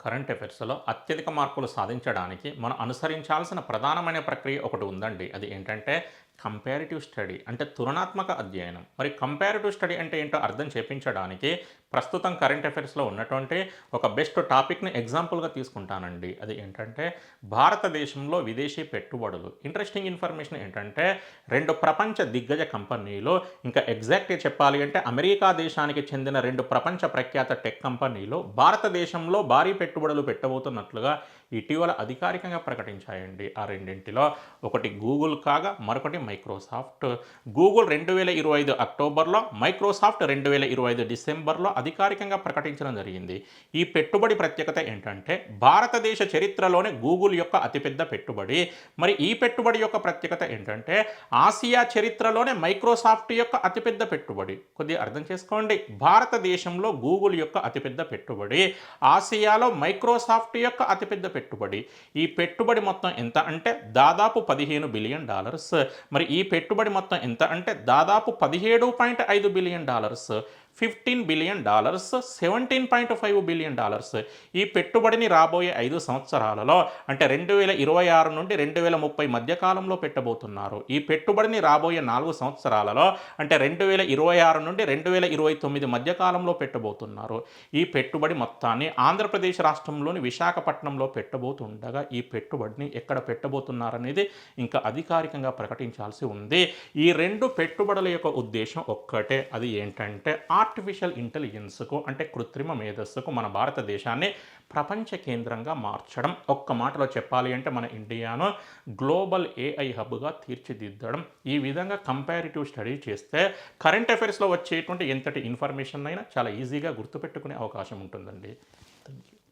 Current అఫైర్స్లో అత్యధిక మార్కులు సాధించడానికి మనం అనుసరించాల్సిన ప్రధానమైన ప్రక్రియ ఒకటి ఉందండి. అది ఏంటంటే కంపారిటివ్ స్టడీ అంటే తులనాత్మక అధ్యయనం. మరి కంపారిటివ్ స్టడీ అంటే ఏంటో అర్థం చేపించడానికి ప్రస్తుతం కరెంట్ అఫైర్స్లో ఉన్నటువంటి ఒక బెస్ట్ టాపిక్ని ఎగ్జాంపుల్గా తీసుకుంటానండి. అది ఏంటంటే భారతదేశంలో విదేశీ పెట్టుబడులు. ఇంట్రెస్టింగ్ ఇన్ఫర్మేషన్ ఏంటంటే రెండు ప్రపంచ దిగ్గజ కంపెనీలు ఇంకా ఎగ్జాక్ట్గా చెప్పాలి అంటే అమెరికా దేశానికి చెందిన రెండు ప్రపంచ ప్రఖ్యాత టెక్ కంపెనీలు భారతదేశంలో భారీ పెట్టుబడులు పెట్టబోతున్నట్లుగా ఇటీవల అధికారికంగా ప్రకటించాయండి. ఆ రెండింటిలో ఒకటి గూగుల్ కాగా మరొకటి మైక్రోసాఫ్ట్ గూగుల్ రెండు వేల ఇరవై ఐదు అక్టోబర్లో మైక్రోసాఫ్ట్ రెండు వేల ఇరవై ఐదు డిసెంబర్లో అధికారికంగా ప్రకటించడం జరిగింది. ఈ పెట్టుబడి ప్రత్యేకత ఏంటంటే భారతదేశ చరిత్రలోనే గూగుల్ యొక్క అతిపెద్ద పెట్టుబడి. మరి ఈ పెట్టుబడి యొక్క ప్రత్యేకత ఏంటంటే ఆసియా చరిత్రలోనే మైక్రోసాఫ్ట్ యొక్క అతిపెద్ద పెట్టుబడి. కొద్దిగా అర్థం చేసుకోండి. భారతదేశంలో గూగుల్ యొక్క అతిపెద్ద పెట్టుబడి ఆసియాలో మైక్రోసాఫ్ట్ యొక్క అతిపెద్ద పెట్టుబడి. ఈ పెట్టుబడి మొత్తం ఎంత అంటే దాదాపు పదిహేను బిలియన్ డాలర్స్. మరి ఈ పెట్టుబడి మొత్తం ఎంత? అంటే దాదాపు పదిహేడు పాయింట్ ఐదు billion dollars fifteen billion dollars seventeen point five billion dollars. ఈ పెట్టుబడిని రాబోయే ఐదు సంవత్సరాలలో అంటే రెండు వేల ఇరవై ఆరు నుండి రెండు వేల ముప్పై మధ్య కాలంలో పెట్టబోతున్నారు. ఈ పెట్టుబడిని రాబోయే నాలుగు సంవత్సరాలలో అంటే రెండు వేల ఇరవై ఆరు నుండి రెండు వేల ఇరవై తొమ్మిది మధ్య కాలంలో పెట్టబోతున్నారు. ఈ పెట్టుబడి మొత్తాన్ని ఆంధ్రప్రదేశ్ రాష్ట్రంలోని విశాఖపట్నంలో పెట్టబోతుండగా ఈ పెట్టుబడిని ఎక్కడ పెట్టబోతున్నారనేది ఇంకా అధికారికంగా ప్రకటించాల్సి ఉంది. ఈ రెండు పెట్టుబడుల యొక్క ఉద్దేశం ఒక్కటే. అది ఏంటంటే ఆర్టిఫిషియల్ ఇంటెలిజెన్స్కు అంటే కృత్రిమ మేధస్సుకు మన భారతదేశాన్ని ప్రపంచ కేంద్రంగా మార్చడం. ఒక్క మాటలో చెప్పాలి అంటే మన ఇండియాను గ్లోబల్ ఏఐ హబ్గా తీర్చిదిద్దడం. ఈ విధంగా కంపారిటివ్ స్టడీ చేస్తే కరెంట్ అఫైర్స్లో వచ్చేటువంటి ఎంతటి ఇన్ఫర్మేషన్ అయినా చాలా ఈజీగా గుర్తుపెట్టుకునే అవకాశం ఉంటుందండి.